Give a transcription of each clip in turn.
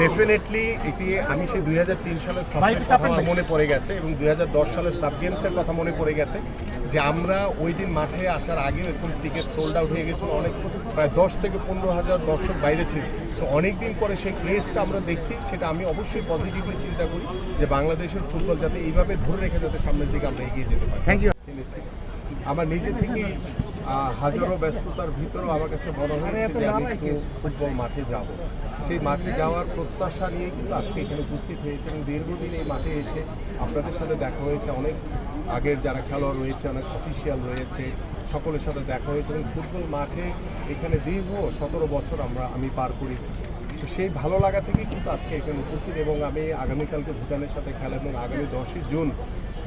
Definitely এটি আমি সেই দুই হাজার তিন সালের কথা মনে পড়ে গেছে এবং দুই হাজার দশ সালের সাব গেমসের কথা মনে পড়ে গেছে যে আমরা ওই দিন মাঠে আসার আগেও এরকম টিকিট সোল্ড আউট হয়ে গেছিল। অনেক প্রায় দশ থেকে পনেরো হাজার দর্শক বাইরে ছিল। সো অনেক দিন পরে সেই ক্রেজটা আমরা দেখছি। সেটা আমি অবশ্যই পজিটিভলি চিন্তা করি যে বাংলাদেশের ফুটবল যাতে এইভাবে ধরে রেখে যাতে সামনের দিকে আমরা এগিয়ে যেতে পারি। থ্যাংক ইউ আমার নিজে থেকেই হাজারো ব্যস্ততার ভিতরেও আমার কাছে মনে হয়েছে যে আমি একটু ফুটবল মাঠে যাব। সেই মাঠে যাওয়ার প্রত্যাশা নিয়ে কিন্তু আজকে এখানে উপস্থিত হয়েছে এবং দীর্ঘদিন এই মাঠে এসে আপনাদের সাথে দেখা হয়েছে। অনেক আগের যারা খেলোয়াড় রয়েছে অনেক অফিসিয়াল রয়েছে সকলের সাথে দেখা হয়েছে এবং ফুটবল মাঠে এখানে দীর্ঘ সতেরো বছর আমরা আমি পার করেছি। তো সেই ভালো লাগা থেকেই কিন্তু আজকে এখানে উপস্থিত এবং আমি আগামীকালকে ভুটানের সাথে খেলা এবং আগামী দশই জুন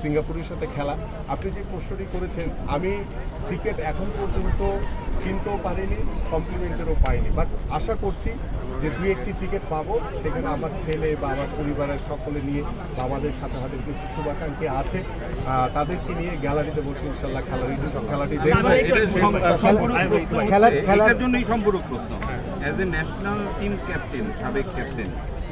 সিঙ্গাপুরের সাথে খেলা। আপনি যে প্রশ্নটি করেছেন আমি টিকিট এখন পর্যন্ত কিনতেও পারিনি কমপ্লিমেন্টেরও পাইনি। বাট আশা করছি যে দুই একটি টিকিট পাবো সেখানে আমার ছেলে বা আমার পরিবারের সকলে নিয়ে বা আমাদের সাথে হাতে কিছু শুভাকাঙ্ক্ষী আছে তাদেরকে নিয়ে গ্যালারিতে বসে ইনশাল্লাহ খেলাটি খেলাটি দেখব। এটা সেই সম- প্রত্যাশা সম্পূর্ণ করছি। প্রশ্ন হচ্ছে, খেলার- খেলার- জন্যই সম্পূরক প্রশ্ন। As a national team captain সাবেক ক্যাপ্টেন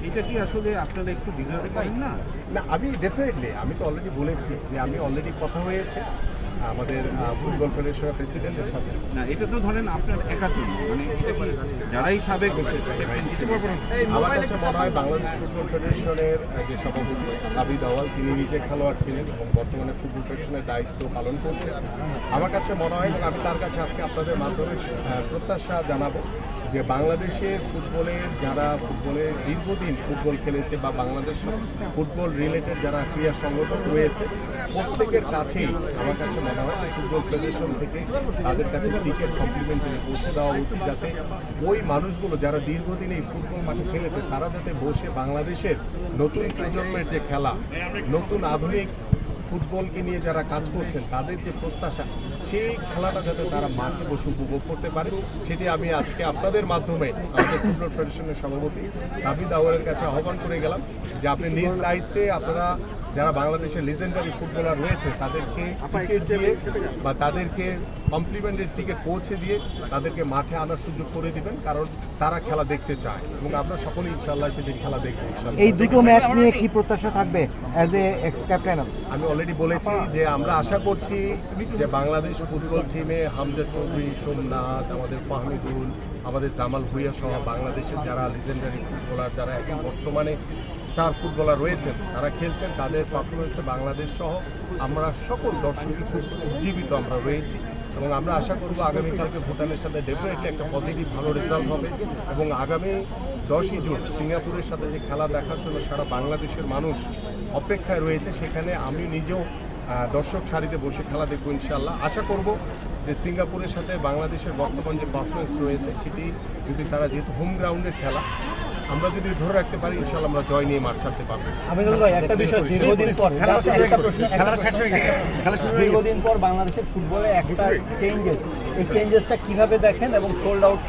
এটা কি আসলে আপনারা একটু ডিজার্ভ করেন না? না আমি ডেফিনেটলি আমি তো অলরেডি বলেছি যে আমি অলরেডি কথা হয়েছে আমাদের ফুটবল ফেডারেশনের প্রেসিডেন্টের সাথে। না এটা তো ধরেন আপনার একার জন্য মানে এটা কি যারাই সাবেক আমার কাছে মনে হয় বাংলাদেশ ফুটবল ফেডারেশনের যে সভাপতি আবিদ আওয়াল তিনি নিজে খেলোয়াড় ছিলেন এবং বর্তমানে ফুটবল ফেডারেশনের দায়িত্ব পালন করছেন। আমার কাছে মনে হয় আমি তার কাছে আজকে আপনাদের মাধ্যমে প্রত্যাশা জানাব যে বাংলাদেশের ফুটবলের যারা ফুটবলের দীর্ঘদিন ফুটবল খেলেছে বা বাংলাদেশ ফুটবল রিলেটেড যারা ক্রীড়া সংগঠন রয়েছে, প্রত্যেকের কাছেই আমার কাছে মনে হয় ফুটবল ফেডারেশন থেকে তাদের কাছে টিকিট কমপ্লিমেন্টারি পৌঁছে দেওয়া উচিত যাতে ওই মানুষগুলো যারা দীর্ঘদিন এই ফুটবল মাঠে খেলেছে, তারা যাতে বসে বাংলাদেশের নতুন প্রজন্মের যে খেলা, নতুন আধুনিক ফুটবলকে নিয়ে যারা কাজ করছেন, তাদের যে প্রত্যাশা, সেই খেলাটা যাতে তারা মাঠে বসে উপভোগ করতে পারে, সেটি আমি আজকে আপনাদের মাধ্যমে আমাদের ফুটবল ফেডারেশনের সভাপতি দাবি দাওয়ারের কাছে আহ্বান করে গেলাম যে আপনি নিজ দায়িত্বে আপনারা যারা বাংলাদেশের লিজেন্ডারি ফুটবলার রয়েছে তাদেরকে টিকিট দিয়ে বা তাদেরকে কমপ্লিমেন্টের টিকিট পৌঁছে দিয়ে তাদেরকে মাঠে আনার সুযোগ করে দিবেন কারণ তারা খেলা দেখতে চায় এবং আমরা সকলেই ইনশাল্লাহ সেদিন খেলা দেখব এই দুটো ম্যাচ নিয়ে কি প্রত্যাশা থাকবে অ্যাজ এ এক্স ক্যাপ্টেন আমি অলরেডি বলেছি যে আমরা আশা করছি যে বাংলাদেশ ফুটবল টিমে হামজা চৌধুরী সোমনাথ আমাদের ফাহমিদুল আমাদের জামাল ভুইয়া সহ বাংলাদেশের যারা লিজেন্ডারি ফুটবলার যারা এখন বর্তমানে স্টার ফুটবলার রয়েছেন তারা খেলছেন তাদের পারফরমেন্সে বাংলাদেশ সহ আমরা সকল দর্শকই খুব উজ্জীবিত আমরা রয়েছি এবং আমরা আশা করব আগামীকালকে ভুটানের সাথে ডেফিনেটলি একটা পজিটিভ ভালো রেজাল্ট হবে এবং আগামী দশই জুন সিঙ্গাপুরের সাথে যে খেলা দেখার জন্য সারা বাংলাদেশের মানুষ অপেক্ষায় রয়েছে, সেখানে আমি নিজেও দর্শক সারিতে বসে খেলা দেখব ইনশাল্লাহ আশা করব যে সিঙ্গাপুরের সাথে বাংলাদেশের বর্তমান যে পারফরমেন্স রয়েছে, সেটি যদি তারা যেহেতু হোম গ্রাউন্ডের খেলা আমরা যদি ধরে রাখতে পারি ইনশাআল্লাহ আমরা জয় নিয়ে মাঠ ছাড়তে পারব। আমিনুল ভাই একটা বিষয় দীর্ঘদিন পর খেলা শেষ হয়ে গেছে। খেলা শুরু হয়ে গেছে। দীর্ঘদিন পর বাংলাদেশের ফুটবলে একটা চেঞ্জেস এই চেঞ্জেসটা কীভাবে দেখেন এবং সোল্ড আউট